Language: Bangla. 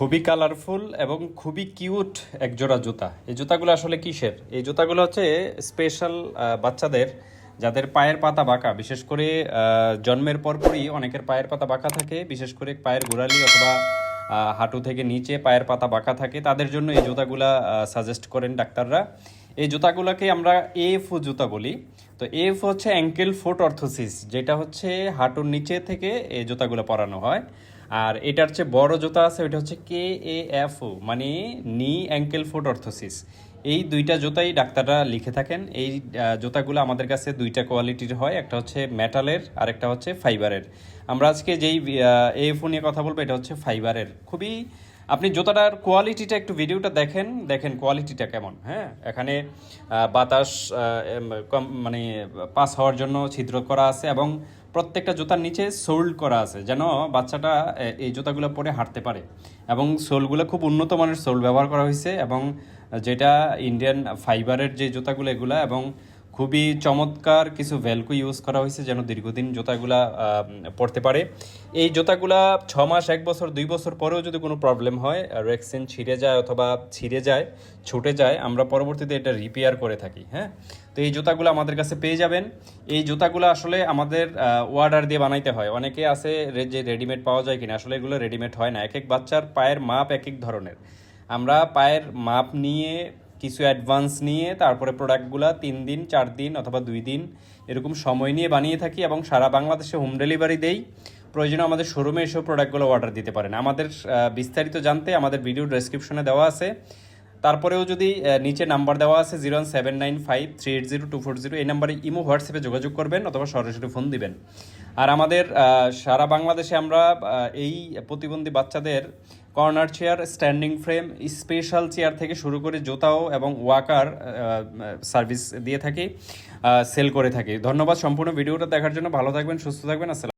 খুবই কালারফুল এবং খুবই কিউট এক জোড়া জুতা। এই জুতাগুলো আসলে কিসের? এই জুতাগুলো হচ্ছে স্পেশাল বাচ্চাদের যাদের পায়ের পাতা বাঁকা। বিশেষ করে জন্মের পরপরই অনেকের পায়ের পাতা বাঁকা থাকে। বিশেষ করে পায়ের গোড়ালি অথবা হাঁটু থেকে নিচে পায়ের পাতা বাঁকা থাকে। তাদের জন্য এই জুতাগুলা সাজেস্ট করেন ডাক্তাররা। এই জুতাগুলোকে আমরা এফ জুতা বলি। তো এফ হচ্ছে অ্যাঙ্কেল ফুট অর্থোসিস যেটা হচ্ছে হাঁটুর নিচে থেকে এই জুতাগুলো পরানো হয়। আর এটার চেয়ে বড় জুতা আছে, ওইটা হচ্ছে কে এ এফ ও মানে নি অ্যাঙ্কেল ফুট অর্থোসিস এই দুইটা জুতাই ডাক্তাররা লিখে থাকেন। এই জুতাগুলো আমাদের কাছে দুইটা কোয়ালিটির হয়, একটা হচ্ছে মেটালের আর একটা হচ্ছে ফাইবারের আমরা আজকে যেই এফ নিয়ে কথা বলব, এটা হচ্ছে ফাইবারের খুবই, আপনি জুতাটার কোয়ালিটিটা একটু ভিডিওটা দেখেন দেখেন কোয়ালিটিটা কেমন হ্যাঁ? এখানে বাতাস কম- মানে পাস হওয়ার জন্য ছিদ্র করা আছে এবং প্রত্যেকটা জুতার নিচে সোল্ড করা আছে যেন বাচ্চাটা এই জুতাগুলো পরে হাঁটতে পারে। এবং সোলগুলো খুব উন্নত মানের সোল ব্যবহার করা হয়েছে এবং যেটা ইন্ডিয়ান ফাইবারের যে জুতাগুলো, এগুলো এবং খুবই চমৎকার কিছু ভ্যালকু ইউজ করা হয়েছে যেন দীর্ঘদিন জুতাগুলা পড়তে পারে। এই জুতাগুলা ছ মাস, এক বছর, দুই বছর পরেও যদি কোনো প্রবলেম হয় রেক্সিন ছিঁড়ে যায় অথবা ছিঁড়ে যায়, ছুটে যায়, আমরা পরবর্তীতে এটা রিপেয়ার করে থাকি হ্যাঁ? তো এই জুতাগুলো আমাদের কাছে পেয়ে যাবেন। এই জুতাগুলো আসলে আমাদের অর্ডার দিয়ে বানাইতে হয়। অনেকে আছে যে রেডিমেড পাওয়া যায় কিনা, আসলে এগুলো রেডিমেড হয় না। এক এক বাচ্চার পায়ের মাপ এক এক ধরনের। আমরা পায়ের মাপ নিয়ে কিছু অ্যাডভান্স নিয়ে তারপরে প্রোডাক্টগুলো তিন দিন, চার দিন অথবা দুই দিন এরকম সময় নিয়ে বানিয়ে থাকি এবং সারা বাংলাদেশে হোম ডেলিভারি দেই। প্রয়োজনে আমাদের শোরুমে এসব প্রোডাক্টগুলো অর্ডার দিতে পারেন। আমাদের বিস্তারিত জানতে আমাদের ভিডিও ডেসক্রিপশনে দেওয়া আছে। তারপরেও যদি নিচে নাম্বার দেওয়া আছে zero seven nine five three eight zero two four zero এই নাম্বারে ইমো হোয়াটসঅ্যাপে যোগাযোগ করবেন অথবা সরাসরি ফোন দিবেন। আর আমাদের সারা বাংলাদেশে আমরা এই প্রতিবন্ধী বাচ্চাদের corner chair standing frame special chair থেকে শুরু করে জুতাও এবং ওয়াকার সার্ভিস দিয়ে থাকি সেল করে থাকি। ধন্যবাদ সম্পূর্ণ ভিডিওটা দেখার জন্য। ভালো থাকবেন, সুস্থ থাকবেন। আসসালাম